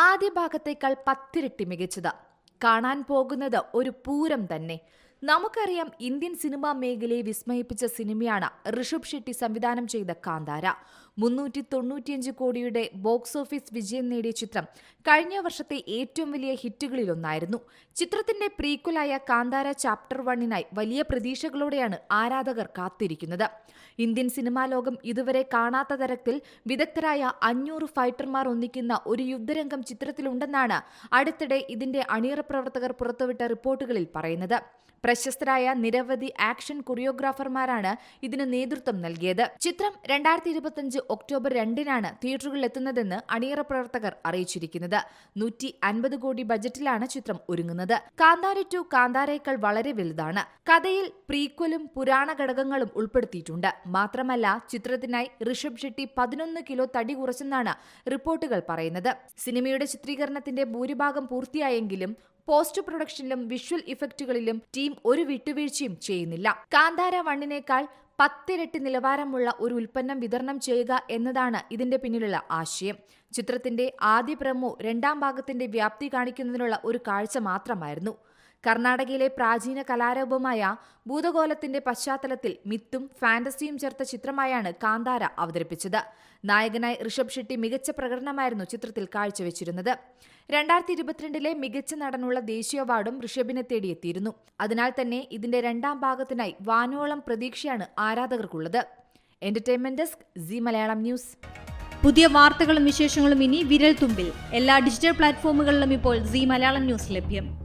ആദ്യ ഭാഗത്തേക്കാൾ പത്തിരട്ടി മികച്ചത്. കാണാൻ പോകുന്നത് ഒരു പൂരം തന്നെ. നമുക്കറിയാം ഇന്ത്യൻ സിനിമാ മേഖലയെ വിസ്മയിപ്പിച്ച സിനിമയാണ് ഋഷഭ് ഷെട്ടി സംവിധാനം ചെയ്ത കാന്താര. മുന്നൂറ്റി തൊണ്ണൂറ്റിയഞ്ച് കോടിയുടെ ബോക്സ് ഓഫീസ് വിജയം നേടിയ ചിത്രം കഴിഞ്ഞ വർഷത്തെ ഏറ്റവും വലിയ ഹിറ്റുകളിലൊന്നായിരുന്നു. ചിത്രത്തിന്റെ പ്രീക്വലായ കാന്താര ചാപ്റ്റർ വണ്ണിനായി വലിയ പ്രതീക്ഷകളോടെയാണ് ആരാധകർ കാത്തിരിക്കുന്നത്. ഇന്ത്യൻ സിനിമാ ലോകം ഇതുവരെ കാണാത്ത തരത്തിൽ വിദഗ്ധരായ അഞ്ഞൂറ് ഫൈറ്റർമാർ ഒന്നിക്കുന്ന ഒരു യുദ്ധരംഗം ചിത്രത്തിലുണ്ടെന്നാണ് അടുത്തിടെ ഇതിന്റെ അണിയറ പ്രവർത്തകർ പുറത്തുവിട്ട റിപ്പോർട്ടുകളിൽ പറയുന്നത്. പ്രശസ്തരായ നിരവധി ആക്ഷൻ കൊറിയോഗ്രാഫർമാരാണ് ഇതിന് നേതൃത്വം നൽകിയത്. ചിത്രം രണ്ടായിരത്തി ഇരുപത്തിയഞ്ച് ഒക്ടോബർ രണ്ടിനാണ് തിയേറ്ററുകളിൽ എത്തുന്നതെന്ന് അണിയറ പ്രവർത്തകർ അറിയിച്ചിരിക്കുന്നത്. നൂറ്റി അൻപത് കോടി ബജറ്റിലാണ് ചിത്രം ഒരുങ്ങുന്നത്. കാന്താര ടു കാന്താരയേക്കാൾ വളരെ വലുതാണ്. കഥയിൽ പ്രീക്വലും പുരാണ ഘടകങ്ങളും ഉൾപ്പെടുത്തിയിട്ടുണ്ട്. മാത്രമല്ല ചിത്രത്തിനായി ഋഷഭ് ഷെട്ടി പതിനൊന്ന് കിലോ തടി കുറച്ചെന്നാണ് റിപ്പോർട്ടുകൾ പറയുന്നത്. സിനിമയുടെ ചിത്രീകരണത്തിന്റെ ഭൂരിഭാഗം പൂർത്തിയായെങ്കിലും പോസ്റ്റ് പ്രൊഡക്ഷനിലും വിഷ്വൽ ഇഫക്റ്റുകളിലും ടീം ഒരു വിട്ടുവീഴ്ചയും ചെയ്യുന്നില്ല. കാന്താര വണ്ണിനേക്കാൾ പത്തിരട്ടി നിലവാരമുള്ള ഒരു ഉൽപ്പന്നം വിതരണം ചെയ്യുക എന്നതാണ് ഇതിന്റെ പിന്നിലുള്ള ആശയം. ചിത്രത്തിന്റെ ആദ്യ പ്രമോ രണ്ടാം ഭാഗത്തിന്റെ വ്യാപ്തി കാണിക്കുന്നതിനുള്ള ഒരു കാഴ്ച മാത്രമായിരുന്നു. കർണാടകയിലെ പ്രാചീന കലാരൂപമായ ഭൂതകോലത്തിന്റെ പശ്ചാത്തലത്തിൽ മിത്തും ഫാന്റസിയും ചേർത്ത ചിത്രമായാണ് കാന്താര അവതരിപ്പിച്ചത്. നായകനായി ഋഷഭ് ഷെട്ടി മികച്ച പ്രകടനമായിരുന്നു ചിത്രത്തിൽ കാഴ്ചവെച്ചിരുന്നത്. രണ്ടായിരത്തി ഇരുപത്തിരണ്ടിലെ മികച്ച നടനുള്ള ദേശീയ അവാർഡും ഋഷഭിനെ തേടിയെത്തിയിരുന്നു. അതിനാൽ തന്നെ ഇതിന്റെ രണ്ടാം ഭാഗത്തിനായി വാനോളം പ്രതീക്ഷയാണ് ആരാധകർക്കുള്ളത്. Entertainment desk Zee Malayalam news. പുതിയ വാർത്തകളും വിശേഷങ്ങളും ഇനി വിരൽ തുമ്പിൽ. എല്ലാ ഡിജിറ്റൽ പ്ലാറ്റ്ഫോമുകളിലും ഇപ്പോൾ സി മലയാളം ന്യൂസ് ലഭ്യം.